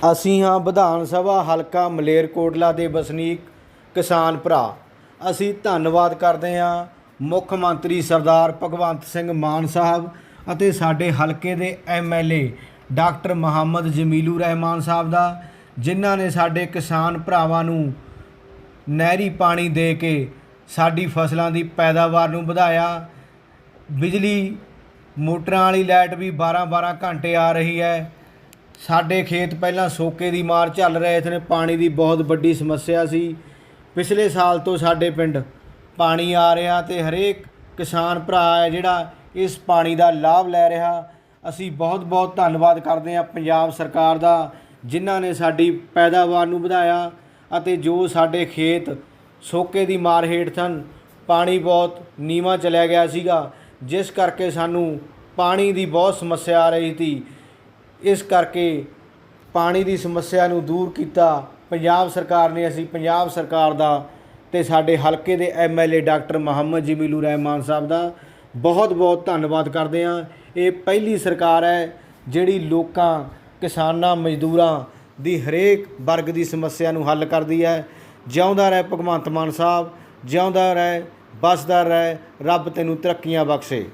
ਅਸੀਂ ਹਾਂ ਵਿਧਾਨ ਸਭਾ ਹਲਕਾ ਮਲੇਰਕੋਟਲਾ ਦੇ ਵਸਨੀਕ ਕਿਸਾਨ ਭਰਾ। ਅਸੀਂ ਧੰਨਵਾਦ ਕਰਦੇ ਹਾਂ ਮੁੱਖ ਮੰਤਰੀ ਸਰਦਾਰ ਭਗਵੰਤ ਸਿੰਘ ਮਾਨ ਸਾਹਿਬ ਅਤੇ ਸਾਡੇ ਹਲਕੇ ਦੇ ਐਮਐਲਏ ਡਾਕਟਰ ਮੁਹੰਮਦ ਜਮੀਲੂ ਰਹਿਮਾਨ ਸਾਹਿਬ ਦਾ, ਜਿਨ੍ਹਾਂ ਨੇ ਸਾਡੇ ਕਿਸਾਨ ਭਰਾਵਾਂ ਨੂੰ ਨਹਿਰੀ ਪਾਣੀ ਦੇ ਕੇ ਸਾਡੀ ਫਸਲਾਂ ਦੀ ਪੈਦਾਵਾਰ ਨੂੰ ਵਧਾਇਆ। ਬਿਜਲੀ ਮੋਟਰਾਂ ਵਾਲੀ ਲਾਈਟ ਵੀ 12-12 ਘੰਟੇ ਆ ਰਹੀ ਹੈ। ਸਾਡੇ ਖੇਤ ਪਹਿਲਾਂ ਸੋਕੇ ਦੀ ਮਾਰ ਝੱਲ ਰਹੇ ਸਨ ਪਾਣੀ ਦੀ ਬਹੁਤ ਵੱਡੀ ਸਮੱਸਿਆ ਸੀ। ਪਿਛਲੇ ਸਾਲ ਤੋਂ ਸਾਡੇ ਪਿੰਡ ਪਾਣੀ ਆ ਰਿਹਾ ਤੇ ਹਰੇਕ ਕਿਸਾਨ ਭਰਾ ਹੈ ਜਿਹੜਾ ਇਸ ਪਾਣੀ ਦਾ ਲਾਭ ਲੈ ਰਿਹਾ। ਅਸੀਂ ਬਹੁਤ ਬਹੁਤ ਧੰਨਵਾਦ ਕਰਦੇ ਹਾਂ ਪੰਜਾਬ ਸਰਕਾਰ ਦਾ, ਜਿਨ੍ਹਾਂ ਨੇ ਸਾਡੀ ਪੈਦਾਵਾਰ ਨੂੰ ਵਧਾਇਆ ਅਤੇ ਜੋ ਸਾਡੇ ਖੇਤ ਸੋਕੇ ਦੀ ਮਾਰ ਹੇਠ ਸਨ, ਪਾਣੀ ਬਹੁਤ ਨੀਵਾਂ ਚਲਿਆ ਗਿਆ ਸੀਗਾ, ਜਿਸ ਕਰਕੇ ਸਾਨੂੰ ਪਾਣੀ ਦੀ ਬਹੁਤ ਸਮੱਸਿਆ ਆ ਰਹੀ ਸੀ। ਇਸ ਕਰਕੇ ਪਾਣੀ ਦੀ ਸਮੱਸਿਆ ਨੂੰ ਦੂਰ ਕੀਤਾ। ਪੰਜਾਬ ਸਰਕਾਰ ਨੇ ਅਸੀਂ ਪੰਜਾਬ ਸਰਕਾਰ ਦਾ ਤੇ ਸਾਡੇ ਹਲਕੇ ਦੇ ਐਮਐਲਏ ਡਾਕਟਰ ਮੁਹੰਮਦ ਜਮੀਲੂ ਰਹਿਮਾਨ ਸਾਹਿਬ ਦਾ ਬਹੁਤ ਬਹੁਤ ਧੰਨਵਾਦ ਕਰਦੇ ਹਾਂ। ਇਹ ਪਹਿਲੀ ਸਰਕਾਰ ਹੈ ਜਿਹੜੀ ਲੋਕਾਂ, ਕਿਸਾਨਾਂ, ਮਜ਼ਦੂਰਾਂ ਦੀ ਹਰੇਕ ਵਰਗ ਦੀ ਸਮੱਸਿਆ ਨੂੰ ਹੱਲ ਕਰਦੀ ਹੈ। ਜਿਉਂਦਾ ਰਹਿ ਭਗਵੰਤ ਮਾਨ ਸਾਹਿਬ, ਜਿਉਂਦਾ ਰਹਿ ਬਸਦਾ ਰਹਿ, ਰੱਬ ਤੈਨੂੰ ਤਰੱਕੀਆਂ ਬਖਸ਼ੇ।